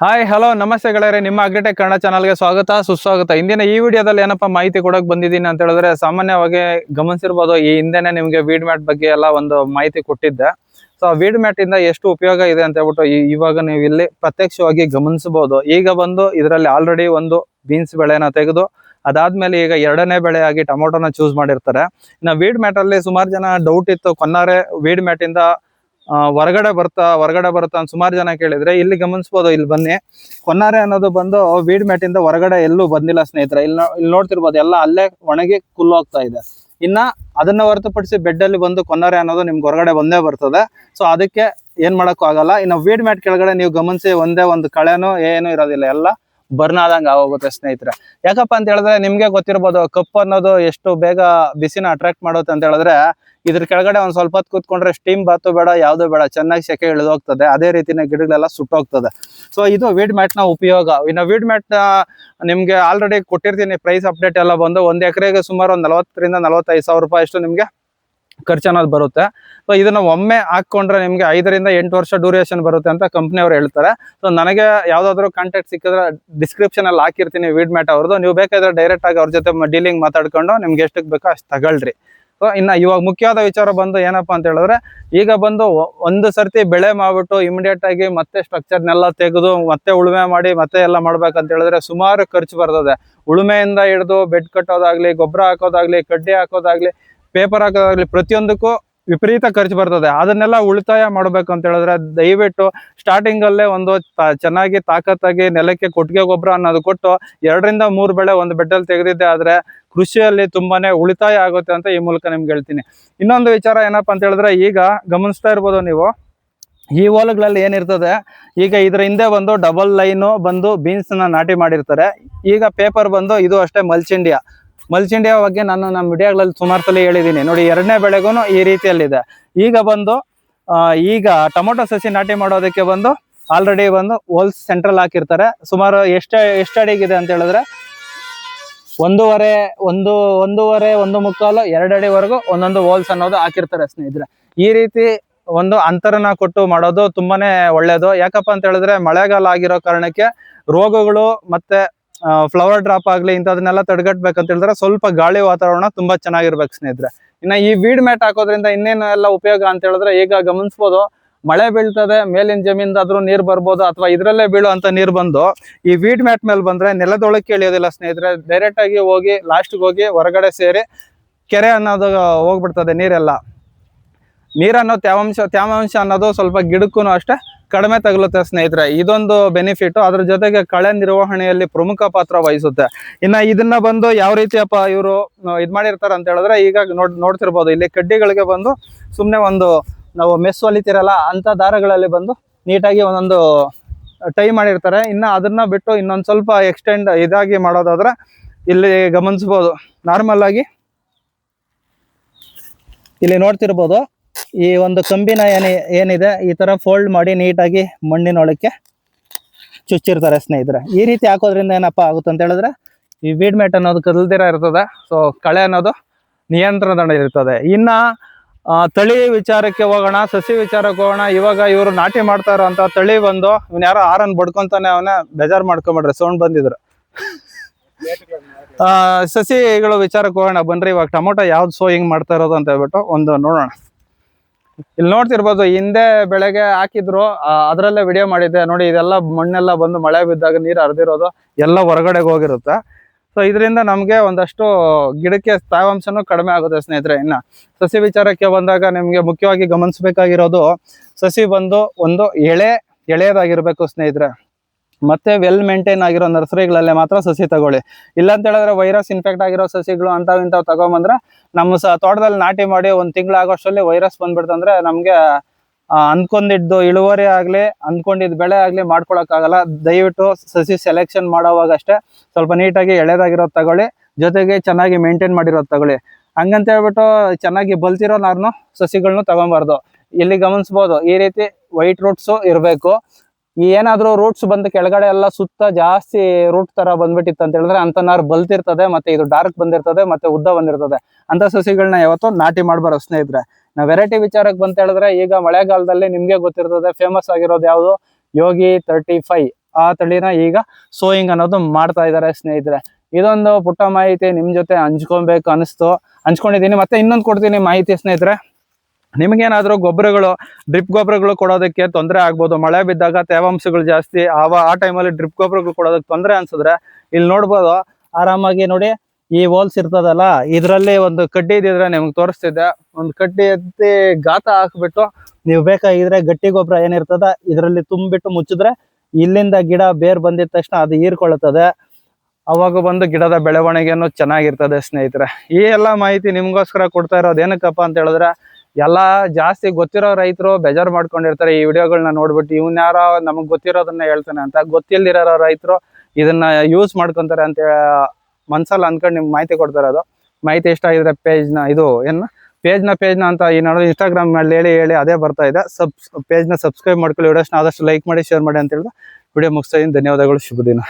Hi hello ನಮಸ್ತೆ ಗೆಳೆಯರೆ. ನಿಮ್ಮ ಅಗ್ರಿಟೆಕ್ ಕನ್ನಡ ಚಾನಲ್ಗೆ ಸ್ವಾಗತ ಸುಸ್ವಾಗತ. ಇಂದಿನ ಈ ವಿಡಿಯೋದಲ್ಲಿ ಏನಪ್ಪ ಮಾಹಿತಿ ಕೊಡೋಕೆ ಬಂದಿದ್ದೀನಿ ಅಂತ ಹೇಳಿದ್ರೆ ಸಾಮಾನ್ಯವಾಗಿ ಗಮನಿಸಿರ್ಬೋದು ಈ ಹಿಂದೆನೆ ನಿಮಗೆ ವೀಡ್ ಮ್ಯಾಟ್ ಬಗ್ಗೆ ಎಲ್ಲ ಒಂದು ಮಾಹಿತಿ ಕೊಟ್ಟಿದ್ದೆ. ಸೊ ವೀಡ್ ಮ್ಯಾಟ್ ಇಂದ ಎಷ್ಟು ಉಪಯೋಗ ಇದೆ ಅಂತ ಹೇಳ್ಬಿಟ್ಟು ಇವಾಗ ನೀವು ಇಲ್ಲಿ ಪ್ರತ್ಯಕ್ಷವಾಗಿ ಗಮನಿಸಬಹುದು. ಈಗ ಬಂದು ಇದರಲ್ಲಿ ಆಲ್ರೆಡಿ ಒಂದು ಬೀನ್ಸ್ ಬೆಳೆನ ತೆಗೆದು ಅದಾದ್ಮೇಲೆ ಈಗ ಎರಡನೇ ಬೆಳೆಯಾಗಿ ಟೊಮೊಟೊನ ಚೂಸ್ ಮಾಡಿರ್ತಾರೆ. ಇನ್ನು ವೀಡ್ ಮ್ಯಾಟ್ ಅಲ್ಲಿ ಸುಮಾರು ಜನ ಡೌಟ್ ಇತ್ತು. ಕೊನ್ನಾರೆ ವೀಡ್ ಮ್ಯಾಟ್ ಇಂದ ಆ, ಹೊರಗಡೆ ಬರ್ತಾ, ಹೊರಗಡೆ ಬರುತ್ತಾ ಅಂತ ಸುಮಾರು ಜನ ಕೇಳಿದ್ರೆ, ಇಲ್ಲಿ ಗಮನಿಸ್ಬೋದು, ಇಲ್ಲಿ ಬನ್ನಿ. ಕೊನ್ನಾರೆ ಅನ್ನೋದು ಬಂದು ವೀಡ್ ಮ್ಯಾಟ್ ಇಂದ ಹೊರಗಡೆ ಎಲ್ಲೂ ಬಂದಿಲ್ಲ ಸ್ನೇಹಿತರೆ. ಇಲ್ಲಿ ಇಲ್ಲಿ ನೋಡ್ತಿರ್ಬೋದು, ಎಲ್ಲ ಅಲ್ಲೇ ಒಣಗಿ ಕುಲ್ಲು ಹೋಗ್ತಾ ಇದೆ. ಇನ್ನ ಅದನ್ನ ಹೊರತುಪಡಿಸಿ ಬೆಡ್ ಅಲ್ಲಿ ಬಂದು ಕೊನ್ನಾರೆ ಅನ್ನೋದು ನಿಮ್ಗೆ ಹೊರಗಡೆ ಒಂದೇ ಬರ್ತದೆ. ಸೊ ಅದಕ್ಕೆ ಏನ್ ಮಾಡಕ್ಕೂ ಆಗಲ್ಲ. ಇನ್ನು ವೀಡ್ ಮ್ಯಾಟ್ ಕೆಳಗಡೆ ನೀವು ಗಮನಿಸಿ, ಒಂದೇ ಒಂದು ಕಳೆನೂ ಏನು ಇರೋದಿಲ್ಲ, ಎಲ್ಲ ಬರ್ನ್ ಆದಂಗೆ ಆಗೋಗುತ್ತೆ ಸ್ನೇಹಿತರೆ. ಯಾಕಪ್ಪ ಅಂತ ಹೇಳಿದ್ರೆ ನಿಮ್ಗೆ ಗೊತ್ತಿರ್ಬೋದು ಕಪ್ ಅನ್ನೋದು ಎಷ್ಟು ಬೇಗ ಬಿಸಿನ ಅಟ್ರಾಕ್ಟ್ ಮಾಡುತ್ತೆ ಅಂತ ಹೇಳಿದ್ರೆ ಇದ್ರ ಕೆಳಗಡೆ ಒಂದ್ ಸ್ವಲ್ಪ ಹೊತ್ತು ಕೂತ್ಕೊಂಡ್ರೆ ಸ್ಟೀಮ್ ಬಾತು ಬೇಡ, ಯಾವ್ದು ಬೇಡ, ಚೆನ್ನಾಗಿ ಸೆಕೆ ಇಳಿದು ಹೋಗ್ತದೆ ಅದೇ ರೀತಿನೇ ಗಿಡಗಳೆಲ್ಲ ಸುಟ್ಟೋಗ್ತದೆ. ಸೊ ಇದು ವೀಡ್ ಮ್ಯಾಟ್ನ ಉಪಯೋಗ. ಇನ್ನು ವೀಡ್ ಮ್ಯಾಟ್ ನಿಮ್ಗೆ ಆಲ್ರೆಡಿ ಕೊಟ್ಟಿರ್ತೀನಿ. ಪ್ರೈಸ್ ಅಪ್ಡೇಟ್ ಎಲ್ಲ ಬಂದು ಒಂದ್ ಎಕರೆಗೆ ಸುಮಾರು ಒಂದ್ ನಲವತ್ತರಿಂದ ನಲವತ್ತೈದು ಸಾವಿರ ರೂಪಾಯಿ ಅಷ್ಟು ನಿಮ್ಗೆ ಖರ್ಚು ಅನ್ನೋದು ಬರುತ್ತೆ. ಸೊ ಇದನ್ನ ಒಮ್ಮೆ ಹಾಕೊಂಡ್ರೆ ನಿಮ್ಗೆ ಐದರಿಂದ ಎಂಟು ವರ್ಷ ಡ್ಯೂರೇಷನ್ ಬರುತ್ತೆ ಅಂತ ಕಂಪ್ನಿ ಅವ್ರು ಹೇಳ್ತಾರೆ. ಸೊ ನನಗೆ ಯಾವ್ದಾದ್ರು ಕಾಂಟ್ಯಾಕ್ಟ್ ಸಿಕ್ಕಿದ್ರೆ ಡಿಸ್ಕ್ರಿಪ್ಷನ್ ಅಲ್ಲಿ ಹಾಕಿರ್ತೀನಿ ವೀಡ್ ಮ್ಯಾಟ್ ಅವ್ರದ್ದು. ನೀವು ಬೇಕಾದ್ರೆ ಡೈರೆಕ್ಟ್ ಆಗಿ ಅವ್ರ ಜೊತೆ ಡೀಲಿಂಗ್ ಮಾತಾಡ್ಕೊಂಡು ನಿಮ್ಗೆ ಎಷ್ಟಕ್ಕೆ ಬೇಕೋ ಅಷ್ಟು ತಗೊಳ್ರಿ. ಸೊ ಇನ್ನ ಇವಾಗ ಮುಖ್ಯವಾದ ವಿಚಾರ ಬಂದು ಏನಪ್ಪಾ ಅಂತ ಹೇಳಿದ್ರೆ, ಈಗ ಬಂದು ಒಂದು ಸರ್ತಿ ಬೆಳೆ ಮಾಡ್ಬಿಟ್ಟು ಇಮಿಡಿಯೇಟ್ ಆಗಿ ಮತ್ತೆ ಸ್ಟ್ರಕ್ಚರ್ನೆಲ್ಲ ತೆಗೆದು, ಮತ್ತೆ ಉಳುಮೆ ಮಾಡಿ, ಮತ್ತೆ ಎಲ್ಲ ಮಾಡ್ಬೇಕಂತ ಹೇಳಿದ್ರೆ ಸುಮಾರು ಖರ್ಚು ಬರ್ತದೆ. ಉಳುಮೆಯಿಂದ ಹಿಡಿದು ಬೆಡ್ ಕಟ್ಟೋದಾಗ್ಲಿ, ಗೊಬ್ಬರ ಹಾಕೋದಾಗ್ಲಿ, ಕಡ್ಡಿ ಹಾಕೋದಾಗ್ಲಿ ಪೇಪರ್ ಹಾಕೋದಾಗ್ಲಿ ಪ್ರತಿಯೊಂದಕ್ಕೂ ವಿಪರೀತ ಖರ್ಚು ಬರ್ತದೆ. ಅದನ್ನೆಲ್ಲ ಉಳಿತಾಯ ಮಾಡಬೇಕು ಅಂತ ಹೇಳಿದ್ರೆ ದಯವಿಟ್ಟು ಸ್ಟಾರ್ಟಿಂಗ್ ಅಲ್ಲೇ ಒಂದು ಚೆನ್ನಾಗಿ ತಾಕತ್ತಾಗಿ ನೆಲಕ್ಕೆ ಕೊಟ್ಟಿಗೆ ಗೊಬ್ಬರ ಅನ್ನೋದು ಕೊಟ್ಟು ಎರಡರಿಂದ ಮೂರು ಬೆಳೆ ಒಂದು ಬೆಡ್ಡಲ್ಲಿ ತೆಗೆದಿದ್ದೆ ಆದ್ರೆ ಕೃಷಿಯಲ್ಲಿ ತುಂಬಾನೇ ಉಳಿತಾಯ ಆಗುತ್ತೆ ಅಂತ ಈ ಮೂಲಕ ನಿಮ್ಗೆ ಹೇಳ್ತೀನಿ. ಇನ್ನೊಂದು ವಿಚಾರ ಏನಪ್ಪಾ ಅಂತ ಹೇಳಿದ್ರೆ ಈಗ ಗಮನಿಸ್ತಾ ಇರ್ಬೋದು ನೀವು, ಈ ಹೋಲ್ಗಳಲ್ಲಿ ಏನಿರ್ತದೆ, ಈಗ ಇದ್ರ ಹಿಂದೆ ಬಂದು ಡಬಲ್ ಲೈನು ಬಂದು ಬೀನ್ಸ್ನ ನಾಟಿ ಮಾಡಿರ್ತಾರೆ. ಈಗ ಪೇಪರ್ ಬಂದು ಇದು ಅಷ್ಟೇ ಮಲ್ಚಿಂಡಿಯಾ ಮಲ್ಚಿಂಡಿಯಾ ಬಗ್ಗೆ ನಾನು ನಮ್ಮ ವಿಡಿಯೋಗಳಲ್ಲಿ ಸುಮಾರು ಸಲ ಹೇಳಿದ್ದೀನಿ. ನೋಡಿ, ಎರಡನೇ ಬೆಳೆಗೂ ಈ ರೀತಿಯಲ್ಲಿದೆ. ಈಗ ಬಂದು ಈಗ ಟೊಮೊಟೊ ಸಸಿ ನಾಟಿ ಮಾಡೋದಕ್ಕೆ ಬಂದು ಆಲ್ರೆಡಿ ಬಂದು ಹೋಲ್ಸ್ ಸೆಂಟ್ರಲ್ ಹಾಕಿರ್ತಾರೆ. ಸುಮಾರು ಎಷ್ಟು ಎಷ್ಟು ಅಡಿಗಿದೆ ಅಂತ ಹೇಳಿದ್ರೆ, ಒಂದೂವರೆ, ಒಂದು ಒಂದೂವರೆ, ಒಂದು ಮುಕ್ಕಾಲು, ಎರಡು ಅಡಿವರೆಗೂ ಒಂದೊಂದು ಹೋಲ್ಸ್ ಅನ್ನೋದು ಹಾಕಿರ್ತಾರೆ ಸ್ನೇಹಿತರೆ. ಈ ರೀತಿ ಒಂದು ಅಂತರನ ಕೊಟ್ಟು ಮಾಡೋದು ತುಂಬಾನೇ ಒಳ್ಳೇದು. ಯಾಕಪ್ಪ ಅಂತ ಹೇಳಿದ್ರೆ, ಮಳೆಗಾಲ ಆಗಿರೋ ಕಾರಣಕ್ಕೆ ರೋಗಗಳು ಮತ್ತೆ ಫ್ಲವರ್ ಡ್ರಾಪ್ ಆಗ್ಲಿ ಇಂಥದನ್ನೆಲ್ಲ ತಡೆಗಟ್ಬೇಕಂತ ಹೇಳಿದ್ರೆ ಸ್ವಲ್ಪ ಗಾಳಿ ವಾತಾವರಣ ತುಂಬಾ ಚೆನ್ನಾಗಿರ್ಬೇಕು ಸ್ನೇಹಿತರೆ. ಇನ್ನ ಈ ವೀಡ್ ಮ್ಯಾಟ್ ಹಾಕೋದ್ರಿಂದ ಇನ್ನೇನು ಎಲ್ಲ ಉಪಯೋಗ ಅಂತ ಹೇಳಿದ್ರೆ ಈಗ ಗಮನಿಸ್ಬೋದು, ಮಳೆ ಬೀಳ್ತದೆ, ಮೇಲಿನ ಜಮೀನ್ದಾದ್ರೂ ನೀರು ಬರ್ಬೋದು ಅಥವಾ ಇದ್ರಲ್ಲೇ ಬೀಳುವಂತ ನೀರು ಬಂದು, ಈ ವೀಡ್ ಮ್ಯಾಟ್ ಮೇಲೆ ಬಂದ್ರೆ ನೆಲದೊಳಕ್ಕೆ ಇಳಿಯೋದಿಲ್ಲ ಸ್ನೇಹಿತರೆ. ಡೈರೆಕ್ಟ್ ಆಗಿ ಹೋಗಿ ಲಾಸ್ಟ್ಗೆ ಹೋಗಿ ಹೊರಗಡೆ ಸೇರಿ ಕೆರೆ ಅನ್ನೋದು ಹೋಗ್ಬಿಡ್ತದೆ ನೀರೆಲ್ಲ. ನೀರನ್ನೋ ತ್ಯಾವಾಂಶ ತ್ಯಾವಾಂಶ ಅನ್ನೋದು ಸ್ವಲ್ಪ ಗಿಡಕ್ಕೂ ಅಷ್ಟೇ ಕಡಿಮೆ ತಗಲುತ್ತೆ ಸ್ನೇಹಿತರೆ, ಇದೊಂದು ಬೆನಿಫಿಟ್ ಅದ್ರ ಜೊತೆಗೆ ಕಳೆ ನಿರ್ವಹಣೆಯಲ್ಲಿ ಪ್ರಮುಖ ಪಾತ್ರ ವಹಿಸುತ್ತೆ. ಇನ್ನ ಇದನ್ನ ಬಂದು ಯಾವ ರೀತಿಯಪ್ಪ ಇವರು ಇದ್ ಮಾಡಿರ್ತಾರೆ ಅಂತ ಹೇಳಿದ್ರೆ, ಈಗ ನೋಡ್, ನೋಡ್ತಿರ್ಬೋದು. ಇಲ್ಲಿ ಕಡ್ಡಿಗಳಿಗೆ ಬಂದು ಸುಮ್ಮನೆ ಒಂದು ನಾವು ಮೆಸ್ ಹೊಲಿತಿರಲ್ಲ, ಅಂತ ದಾರಗಳಲ್ಲಿ ಬಂದು ನೀಟಾಗಿ ಒಂದೊಂದು ಟೈ ಮಾಡಿರ್ತಾರೆ. ಇನ್ನ ಅದನ್ನ ಬಿಟ್ಟು ಇನ್ನೊಂದ್ ಸ್ವಲ್ಪ ಎಕ್ಸ್ಟೆಂಡ್ ಇದಾಗಿ ಮಾಡೋದಾದ್ರೆ ಇಲ್ಲಿ ಗಮನಿಸ್ಬೋದು. ನಾರ್ಮಲ್ ಆಗಿ ಇಲ್ಲಿ ನೋಡ್ತಿರ್ಬೋದು. ಈ ಒಂದು ಕಂಬಿನ ಏನಿ ಏನಿದೆ, ಈ ತರ ಫೋಲ್ಡ್ ಮಾಡಿ ನೀಟಾಗಿ ಮಣ್ಣಿನೊಳಕ್ಕೆ ಚುಚ್ಚಿರ್ತಾರೆ ಸ್ನೇಹಿತರೆ. ಈ ರೀತಿ ಹಾಕೋದ್ರಿಂದ ಏನಪ್ಪ ಆಗುತ್ತೆ ಅಂತ ಹೇಳಿದ್ರೆ, ಈ ವೀಡ್ ಮ್ಯಾಟ್ ಅನ್ನೋದು ಕದಲ್ದಿರ ಇರ್ತದೆ ಸೊ ಕಳೆ ಅನ್ನೋದು ನಿಯಂತ್ರಣದ ಇರ್ತದೆ. ಇನ್ನ ತಳಿ ವಿಚಾರಕ್ಕೆ ಹೋಗೋಣ, ಸಸಿ ವಿಚಾರಕ್ಕೆ ಹೋಗೋಣ, ಇವಾಗ ಇವರು ನಾಟಿ ಮಾಡ್ತಾ ಅಂತ ತಳಿ ಬಂದು ಇವ್ನ ಯಾರೋ ಆರನ್ ಬಡ್ಕೊಂತಾನೆ ಅವನ ಬೇಜಾರ್ ಮಾಡ್ಕೊಂಬಿಡ್ರಿ ಸೌಂಡ್ ಬಂದಿದ್ರು. ಸಸಿಗಳು ವಿಚಾರಕ್ಕೆ ಹೋಗೋಣ, ಬನ್ರಿ, ಇವಾಗ ಟೊಮೊಟೊ ಯಾವ್ದು ಸೋಯಿಂಗ್ ಮಾಡ್ತಾ ಇರೋದು ಅಂತ ಹೇಳ್ಬಿಟ್ಟು ಒಂದು ನೋಡೋಣ. ಇಲ್ಲಿ ನೋಡ್ತಿರ್ಬೋದು, ಹಿಂದೆ ಬೆಳೆಗೆ ಹಾಕಿದ್ರು ಅದರಲ್ಲೇ ವಿಡಿಯೋ ಮಾಡಿದ್ದೆ. ನೋಡಿ, ಇದೆಲ್ಲ ಮಣ್ಣೆಲ್ಲ ಬಂದು ಮಳೆ ಬಿದ್ದಾಗ ನೀರು ಹರಿದಿರೋದು, ಎಲ್ಲ ಹೊರಗಡೆ ಹೋಗಿರುತ್ತೆ. ಸೊ ಇದರಿಂದ ನಮಗೆ ಒಂದಷ್ಟು ಗಿಡಕ್ಕೆ ತೇವಾಂಶನೂ ಕಡಿಮೆ ಆಗುತ್ತೆ ಸ್ನೇಹಿತರೆ, ಇನ್ನ. ಸಸಿ ವಿಚಾರಕ್ಕೆ ಬಂದಾಗ ನಿಮಗೆ ಮುಖ್ಯವಾಗಿ ಗಮನಿಸಬೇಕಾಗಿರೋದು, ಸಸಿ ಬಂದು ಒಂದು ಎಳೆ ಎಳೆಯದಾಗಿರ್ಬೇಕು ಸ್ನೇಹಿತರೆ. ಮತ್ತೆ ವೆಲ್ ಮೇಂಟೈನ್ ಆಗಿರೋ ನರ್ಸರಿಗಳಲ್ಲೇ ಮಾತ್ರ ಸಸಿ ತಗೊಳ್ಳಿ. ಇಲ್ಲ ಅಂತ ಹೇಳಿದ್ರೆ ವೈರಸ್ ಇನ್ಫೆಕ್ಟ್ ಆಗಿರೋ ಸಸಿಗಳು ಅಂಥವು ಇಂಥವು ತಗೊಂಬಂದ್ರೆ ನಮ್ಮ ಸ ತೋಟದಲ್ಲಿ ನಾಟಿ ಮಾಡಿ ಒಂದು ತಿಂಗಳಾಗೋಷ್ಟರಲ್ಲಿ ವೈರಸ್ ಬಂದ್ಬಿಡ್ತಂದ್ರೆ ನಮ್ಗೆ ಅಂದ್ಕೊಂಡಿದ್ದು ಇಳುವರಿ ಆಗಲಿ ಅಂದ್ಕೊಂಡಿದ್ದ ಬೆಳೆ ಆಗಲಿ ಮಾಡ್ಕೊಳಕ್ಕಾಗಲ್ಲ. ದಯವಿಟ್ಟು ಸಸಿ ಸೆಲೆಕ್ಷನ್ ಮಾಡೋವಾಗ ಅಷ್ಟೇ ಸ್ವಲ್ಪ ನೀಟಾಗಿ ಎಳೆದಾಗಿರೋದು ತಗೊಳ್ಳಿ. ಜೊತೆಗೆ ಚೆನ್ನಾಗಿ ಮೇಂಟೈನ್ ಮಾಡಿರೋದು ತಗೊಳ್ಳಿ. ಹಂಗಂತ ಹೇಳ್ಬಿಟ್ಟು ಚೆನ್ನಾಗಿ ಬಲ್ತಿರೋ ನಾರ್ನು ಸಸಿಗಳನ್ನೂ ತಗೊಂಬಾರ್ದು. ಇಲ್ಲಿ ಗಮನಿಸ್ಬೋದು, ಈ ರೀತಿ ವೈಟ್ ರೂಟ್ಸು ಇರಬೇಕು. ಏನಾದ್ರೂ ರೂಟ್ಸ್ ಬಂದು ಕೆಳಗಡೆ ಎಲ್ಲ ಸುತ್ತ ಜಾಸ್ತಿ ರೂಟ್ ತರ ಬಂದ್ಬಿಟ್ಟಿತ್ತು ಅಂತ ಹೇಳಿದ್ರೆ ಅಂತ ನಾರು ಬಲ್ತಿರ್ತದೆ, ಮತ್ತೆ ಇದು ಡಾರ್ಕ್ ಬಂದಿರ್ತದೆ, ಮತ್ತೆ ಉದ್ದ ಬಂದಿರ್ತದೆ. ಅಂತ ಸಸಿಗಳನ್ನ ಯಾವತ್ತೂ ನಾಟಿ ಮಾಡ್ಬಾರ ಸ್ನೇಹಿತರೆ. ನಾವು ವೆರೈಟಿ ವಿಚಾರಕ್ಕೆ ಬಂತ ಹೇಳಿದ್ರೆ ಈಗ ಮಳೆಗಾಲದಲ್ಲಿ ನಿಮ್ಗೆ ಗೊತ್ತಿರ್ತದೆ ಫೇಮಸ್ ಆಗಿರೋದು ಯಾವುದು? ಯೋಗಿ ತರ್ಟಿ ಫೈವ್ ಆ ತಳಿನ ಈಗ ಸೋಯಿಂಗ್ ಅನ್ನೋದು ಮಾಡ್ತಾ ಇದ್ದಾರೆ ಸ್ನೇಹಿತರೆ. ಇದೊಂದು ಪುಟ್ಟ ಮಾಹಿತಿ ನಿಮ್ ಜೊತೆ ಹಂಚ್ಕೊಬೇಕು ಅನಿಸ್ತು. ಹಂಚ್ಕೊಂಡಿದ್ದೀನಿ, ಮತ್ತೆ ಇನ್ನೊಂದು ಕೊಡ್ತೀನಿ ಮಾಹಿತಿ ಸ್ನೇಹಿತರೆ. ನಿಮಗೇನಾದ್ರೂ ಗೊಬ್ಬರಗಳು, ಡ್ರಿಪ್ ಗೊಬ್ಬರಗಳು ಕೊಡೋದಕ್ಕೆ ತೊಂದರೆ ಆಗ್ಬೋದು. ಮಳೆ ಬಿದ್ದಾಗ ತೇವಾಂಶಗಳು ಜಾಸ್ತಿ, ಆವ, ಆ ಟೈಮಲ್ಲಿ ಡ್ರಿಪ್ ಗೊಬ್ಬರಗಳು ಕೊಡೋದಕ್ಕೆ ತೊಂದರೆ ಅನ್ಸಿದ್ರೆ ಇಲ್ಲಿ ನೋಡ್ಬೋದು. ಆರಾಮಾಗಿ ನೋಡಿ, ಈ ಹೋಲ್ಸ್ ಇರ್ತದಲ್ಲ, ಇದರಲ್ಲಿ ಒಂದು ಕಡ್ಡಿ ಇದ್ದಿದ್ರೆ ನಿಮ್ಗೆ ತೋರಿಸ್ತಿದ್ದೆ. ಒಂದು ಕಡ್ಡಿ ಎತ್ತಿ ಗಾತ ಹಾಕ್ಬಿಟ್ಟು ನೀವು ಬೇಕಾಗಿದ್ರೆ ಗಟ್ಟಿ ಗೊಬ್ಬರ ಏನಿರ್ತದ, ಇದರಲ್ಲಿ ತುಂಬಿಟ್ಟು ಮುಚ್ಚಿದ್ರೆ ಇಲ್ಲಿಂದ ಗಿಡ ಬೇರ್ ಬಂದಿದ ತಕ್ಷಣ ಅದು ಹೀರ್ಕೊಳ್ಳುತ್ತದೆ. ಅವಾಗ ಬಂದು ಗಿಡದ ಬೆಳವಣಿಗೆಯನ್ನು ಚೆನ್ನಾಗಿರ್ತದೆ ಸ್ನೇಹಿತರೆ. ಈ ಎಲ್ಲ ಮಾಹಿತಿ ನಿಮಗೋಸ್ಕರ ಕೊಡ್ತಾ ಇರೋದು ಏನಕ್ಕಪ್ಪ ಅಂತ ಹೇಳಿದ್ರೆ ಎಲ್ಲ ಜಾಸ್ತಿ ಗೊತ್ತಿರೋ ರೈತರು ಬೇಜಾರು ಮಾಡ್ಕೊಂಡಿರ್ತಾರೆ ಈ ವಿಡಿಯೋಗಳನ್ನ ನೋಡ್ಬಿಟ್ಟು. ಇವ್ನ ಯಾರೋ ನಮಗ್ ಗೊತ್ತಿರೋದನ್ನ ಹೇಳ್ತಾನೆ ಅಂತ. ಗೊತ್ತಿಲ್ದಿರೋ ರೈತರು ಇದನ್ನ ಯೂಸ್ ಮಾಡ್ಕೊಂತಾರೆ ಅಂತ, ಮನ್ಸಲ್ಲಿ ಅನ್ಕೊಂಡು ನಿಮ್ಗೆ ಮಾಹಿತಿ ಕೊಡ್ತಾರೆ ಅದು. ಮಾಹಿತಿ ಇಷ್ಟ ಆಗಿದ್ರೆ ಪೇಜ್ನ ಇದು ಏನು ಪೇಜ್ನ ಪೇಜ್ನ ಅಂತ ನೋಡೋ ಇನ್ಸ್ಟಾಗ್ರಾಮ್ ಮೇಲೆ ಹೇಳಿ ಹೇಳಿ ಅದೇ ಬರ್ತಾ ಇದೆ. ಸಬ್ ಪೇಜ್ನ ಸಬ್ಸ್ಕ್ರೈಬ್ ಮಾಡ್ಕೊಳ್ಳಿ. ವಿಡಿಯೋಸ್ನ ಆದಷ್ಟು ಲೈಕ್ ಮಾಡಿ ಶೇರ್ ಮಾಡಿ ಅಂತ ಹೇಳಿದ್ರೆ ವಿಡಿಯೋ ಮುಗಿಸ್ತಾ ಇದ್ದೀನಿ ಧನ್ಯವಾದಗಳು. ಶುಭ ದಿನ.